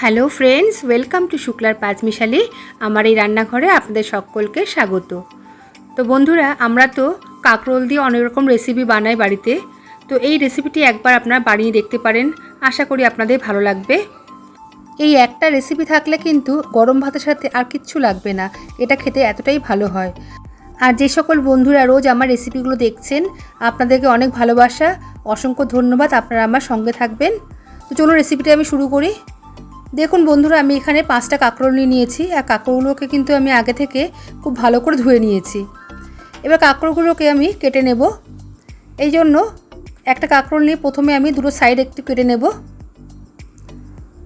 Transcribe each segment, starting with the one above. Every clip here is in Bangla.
হ্যালো ফ্রেন্ডস, ওয়েলকাম টু শুক্লার পাঁচমিশালি, আমার এই রান্নাঘরে আপনাদের সকলকে স্বাগত। তো বন্ধুরা, আমরা তো কাঁকরোল দিয়ে অনেক রকম রেসিপি বানাই বাড়িতে। তো এই রেসিপিটি একবার আপনারা বানিয়ে দেখতে পারেন, আশা করি আপনাদের ভালো লাগবে। এই একটা রেসিপি থাকলে কিন্তু গরম ভাতের সাথে আর কিচ্ছু লাগবে না, এটা খেতে এতটাই ভালো হয়। আর যে সকল বন্ধুরা রোজ আমার রেসিপিগুলো দেখছেন, আপনাদেরকে অনেক ভালোবাসা, অসংখ্য ধন্যবাদ আপনারা আমার সঙ্গে থাকবেন। তো চলুন রেসিপিটা আমি শুরু করি। দেখুন বন্ধুরা, আমি এখানে পাঁচটা কাঁকরোল নিয়ে নিয়েছি। আর কাঁকরোলগুলোকে কিন্তু আমি আগে থেকে খুব ভালো করে ধুয়ে নিয়েছি। এবার কাঁকরোলগুলোকে আমি কেটে নেব। এই জন্য একটা কাঁকরোল নিয়ে প্রথমে আমি দুটো সাইড একটু কেটে নেব।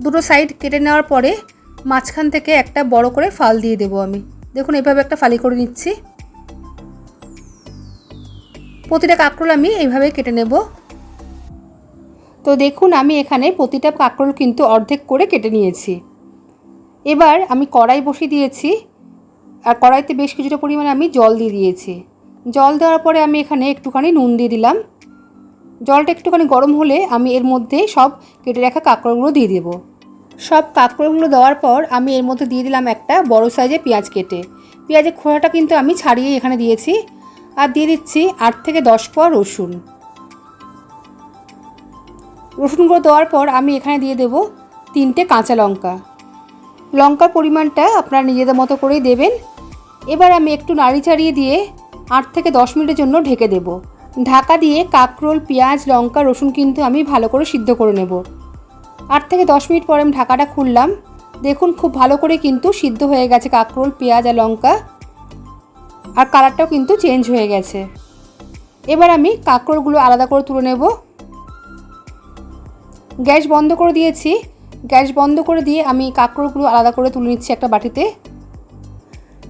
দুটো সাইড কেটে নেওয়ার পরে মাঝখান থেকে একটা বড় করে ফাল দিয়ে দেবো আমি। দেখুন, এভাবে একটা ফালি করে নিচ্ছি। প্রতিটা কাঁকরোল আমি এইভাবে কেটে নেব। তো দেখুন, আমি এখানে প্রতিটা কাঁকরোল কিন্তু অর্ধেক করে কেটে নিয়েছি। এবার আমি কড়াই বসিয়ে দিয়েছি। আর কড়াইতে বেশ কিছুটা পরিমাণে আমি জল দিয়ে দিয়েছি। জল দেওয়ার পরে আমি এখানে একটুখানি নুন দিয়ে দিলাম। জলটা একটুখানি গরম হলে আমি এর মধ্যে সব কেটে রাখা কাঁকরোলগুলো দিয়ে দেবো। সব কাঁকরোলগুলো দেওয়ার পর আমি এর মধ্যে দিয়ে দিলাম একটা বড় সাইজে পেঁয়াজ কেটে। পেঁয়াজের খোড়াটা কিন্তু আমি ছাড়িয়ে এখানে দিয়েছি। আর দিয়ে দিচ্ছি আট থেকে দশ কোয়া রসুন। রসুনগুলো দেওয়ার পর আমি এখানে দিয়ে দেব তিনটে কাঁচা লঙ্কা। লঙ্কার পরিমাণটা আপনারা নিজেদের মতো করেই দেবেন। এবার আমি একটু নাড়ি চাড়িয়ে দিয়ে আট থেকে দশ মিনিটের জন্য ঢেকে দেব। ঢাকা দিয়ে কাঁকরোল, পেঁয়াজ, লঙ্কা, রসুন কিন্তু আমি ভালো করে সিদ্ধ করে নেব। আট থেকে দশ মিনিট পরে আমি ঢাকাটা খুললাম। দেখুন খুব ভালো করে কিন্তু সিদ্ধ হয়ে গেছে কাঁকরোল, পেঁয়াজ আর লঙ্কা। আর কালারটাও কিন্তু চেঞ্জ হয়ে গেছে। এবার আমি কাঁকরোলগুলো আলাদা করে তুলে নেব। গ্যাস বন্ধ করে দিয়েছি। গ্যাস বন্ধ করে দিয়ে আমি কাঁকরোলগুলো আলাদা করে তুলে নিচ্ছি একটা বাটিতে।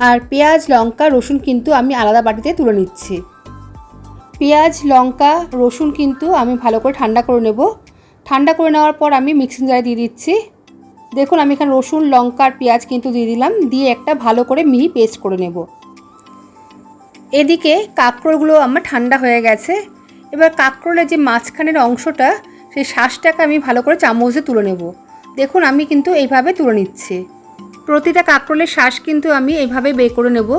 আর পেঁয়াজ, লঙ্কা, রসুন কিন্তু আমি আলাদা বাটিতে তুলে নিচ্ছি। পেঁয়াজ, লঙ্কা, রসুন কিন্তু আমি ভালো করে ঠান্ডা করে নেব। ঠান্ডা করে নেওয়ার পর আমি মিক্সিং জারে দিয়ে দিচ্ছি। দেখুন, আমি এখানে রসুন, লঙ্কা আর পেঁয়াজ কিন্তু দিয়ে দিলাম। দিয়ে একটা ভালো করে মিহি পেস্ট করে নেব। এদিকে কাঁকরোলগুলো আমার ঠান্ডা হয়ে গেছে। এবার কাঁকরোলের যে মাঝখানের অংশটা সেই শ্বাসটাকে আমি ভালো করে চামচে তুলে নেব। দেখুন, আমি কিন্তু এইভাবে তুলে নিচ্ছি। প্রতিটা কাঁকরোলের শ্বাস কিন্তু আমি এইভাবে বের করে নেব।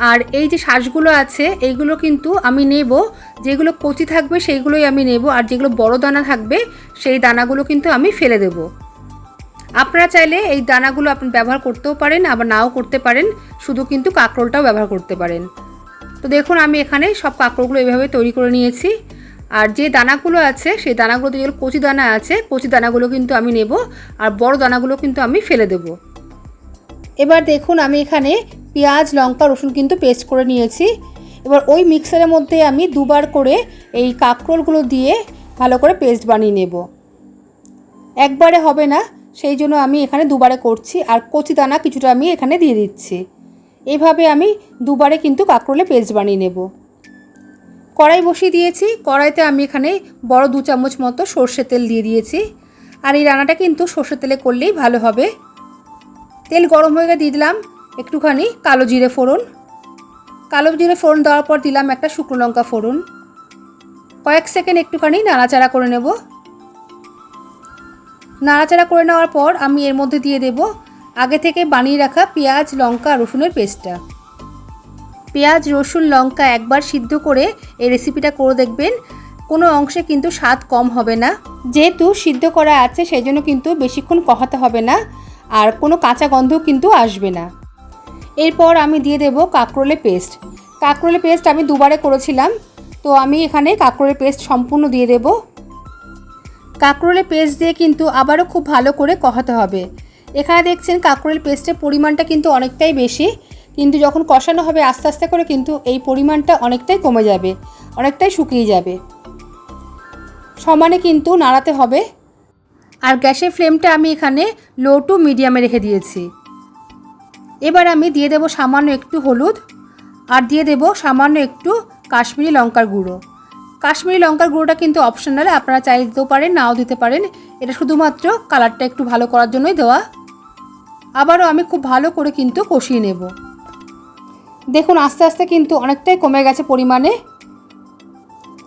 আর এই যে শ্বাসগুলো আছে, এইগুলো কিন্তু আমি নেব। যেগুলো কচি থাকবে, সেইগুলোই আমি নেব। আর যেগুলো বড় দানা থাকবে, সেই দানাগুলো কিন্তু আমি ফেলে দেব। আপনারা চাইলে এই দানাগুলো আপনি ব্যবহার করতেও পারেন, আবার নাও করতে পারেন। শুধু কিন্তু কাঁকরোলটাও ব্যবহার করতে পারেন। তো দেখুন, আমি এখানে সব কাঁকরোলগুলো এইভাবে তৈরি করে নিয়েছি। আর যে দানাগুলো আছে, সেই দানাগুলোতে যেগুলো কচি দানা আছে, কচি দানাগুলো কিন্তু আমি নেব আর বড় দানাগুলো কিন্তু আমি ফেলে দেব। এবার দেখুন আমি এখানে পেঁয়াজ, লঙ্কা, রসুন কিন্তু পেস্ট করে নিয়েছি। এবার ওই মিক্সারের মধ্যে আমি দুবার করে এই কাঁকরোলগুলো দিয়ে ভালো করে পেস্ট বানিয়ে নেব। একবারে হবে না, সেই জন্য আমি এখানে দুবারে করছি আর কচি দানা কিছুটা আমি এখানে দিয়ে দিচ্ছি। এইভাবে আমি দুবারে কিন্তু কাঁকরোলে পেস্ট বানিয়ে নেব। কড়াই বসিয়ে দিয়েছি। কড়াইতে আমি এখানে বড় দু চামচ মতো সর্ষে তেল দিয়ে দিয়েছি। আর এই রান্নাটা কিন্তু সর্ষে তেলে করলেই ভালো হবে। তেল গরম হয়ে গেলে দিয়ে দিলাম একটুখানি কালো জিরে ফোড়ন। কালো জিরে ফোড়ন দেওয়ার পর দিলাম একটা শুকনো লঙ্কা ফোড়ন। কয়েক সেকেন্ড একটুখানি নাড়াচাড়া করে নেব। নাড়াচাড়া করে নেওয়ার পর আমি এর মধ্যে দিয়ে দেব আগে থেকে বানিয়ে রাখা পেঁয়াজ, লঙ্কা, রসুনের পেস্টটা। পেঁয়াজ, রসুন, লঙ্কা একবার সিদ্ধ করে এই রেসিপিটা করে দেখবেন। কোনো অংশে কিন্তু স্বাদ কম হবে না। যেহেতু সিদ্ধ করা আছে সেই জন্য কিন্তু বেশিক্ষণ কহাতে হবে না। আর কোনো কাঁচা গন্ধও কিন্তু আসবে না। এরপর আমি দিয়ে দেব কাঁকরোলে পেস্ট। কাঁকরোলে পেস্ট আমি দুবারে করেছিলাম। তো আমি এখানে কাঁকরোলের পেস্ট সম্পূর্ণ দিয়ে দেব। কাঁকরোলে পেস্ট দিয়ে কিন্তু আবারও খুব ভালো করে কহাতে হবে। এখানে দেখছেন কাঁকরোলের পেস্টের পরিমাণটা কিন্তু অনেকটাই বেশি। কিন্তু যখন কষানো হবে আস্তে আস্তে করে কিন্তু এই পরিমাণটা অনেকটাই কমে যাবে, অনেকটাই শুকিয়ে যাবে। সমানে কিন্তু নাড়াতে হবে। আর গ্যাসের ফ্লেমটা আমি এখানে লো টু মিডিয়ামে রেখে দিয়েছি। এবার আমি দিয়ে দেব সামান্য একটু হলুদ আর দিয়ে দেব সামান্য একটু কাশ্মীরি লঙ্কার গুঁড়ো। কাশ্মীরি লঙ্কার গুঁড়োটা কিন্তু অপশনাল আপনারা চাইলে দিতেও পারেন, নাও দিতে পারেন। এটা শুধুমাত্র কালারটা একটু ভালো করার জন্যই দেওয়া। আবারও আমি খুব ভালো করে কিন্তু কষিয়ে নেব। দেখুন, আস্তে আস্তে কিন্তু অনেকটাই কমে গেছে পরিমাণে।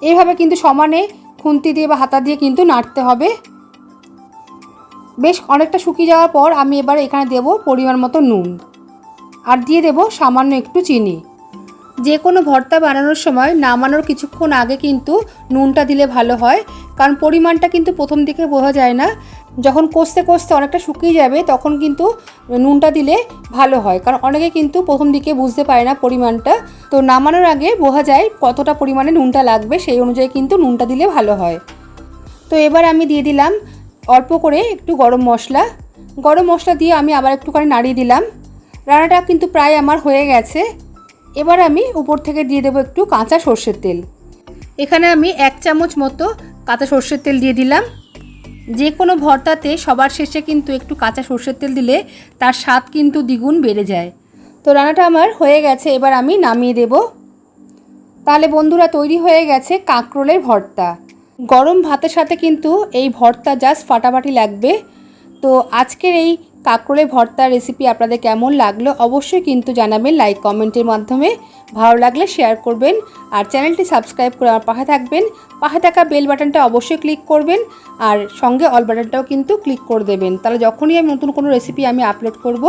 এইভাবে কিন্তু সমানে খুন্তি দিয়ে বা হাতা দিয়ে কিন্তু নাড়তে হবে। বেশ অনেকটা শুকিয়ে যাওয়ার পর আমি এবার এখানে দেব পরিমাণ মতো নুন। আর দিয়ে দেব সামান্য একটু চিনি। যে কোনো ভর্তা বানানোর সময় নামানোর কিছুক্ষণ আগে কিন্তু নুনটা দিলে ভালো হয়, কারণ পরিমাণটা কিন্তু প্রথম দিকে বোঝা যায় না। যখন কষতে কষতে অনেকটা শুকিয়ে যাবে, তখন কিন্তু নুনটা দিলে ভালো হয়। কারণ অনেকে কিন্তু প্রথম দিকে বুঝতে পারে না পরিমাণটা। তো নামানোর আগে বোঝা যায় কতটা পরিমাণে নুনটা লাগবে, সেই অনুযায়ী কিন্তু নুনটা দিলে ভালো হয়। তো এবার আমি দিয়ে দিলাম অল্প করে একটু গরম মশলা। গরম মশলা দিয়ে আমি আবার একটুখানি নাড়িয়ে দিলাম। রান্নাটা কিন্তু প্রায় আমার হয়ে গেছে। এবার আমি উপর থেকে দিয়ে দেবো একটু কাঁচা সর্ষের তেল। এখানে আমি এক চামচ মতো কাঁচা সর্ষের তেল দিয়ে দিলাম। যে কোনো ভর্তাতে সবার শেষে কিন্তু একটু কাঁচা সর্ষের তেল দিলে তার স্বাদ কিন্তু দ্বিগুণ বেড়ে যায়। তো রান্নাটা আমার হয়ে গেছে, এবার আমি নামিয়ে দেব। তাহলে বন্ধুরা, তৈরি হয়ে গেছে কাঁকরোলের ভর্তা। গরম ভাতের সাথে কিন্তু এই ভর্তা জাস্ট ফাটাফাটি লাগবে। তো আজকের এই কাঁকরোলের ভর্তার রেসিপি আপনাদের কেমন লাগল অবশ্যই কিন্তু জানাবেন লাইক কমেন্টের মাধ্যমে। ভালো লাগলে শেয়ার করবেন আর চ্যানেলটি সাবস্ক্রাইব করে আমার পাশে থাকবেন। পাশে থাকা বেল বাটনটা অবশ্যই ক্লিক করবেন আর সঙ্গে অল বাটনটাও কিন্তু ক্লিক করে দেবেন। তাহলে যখনই আমি নতুন কোনো রেসিপি আমি আপলোড করব,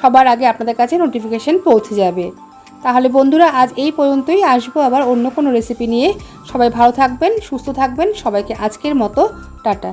সবার আগে আপনাদের কাছে নোটিফিকেশান পৌঁছে যাবে। তাহলে বন্ধুরা, আজ এই পর্যন্তই। আসব আবার অন্য কোনো রেসিপি নিয়ে। সবাই ভালো থাকবেন, সুস্থ থাকবেন। সবাইকে আজকের মতো, টাটা।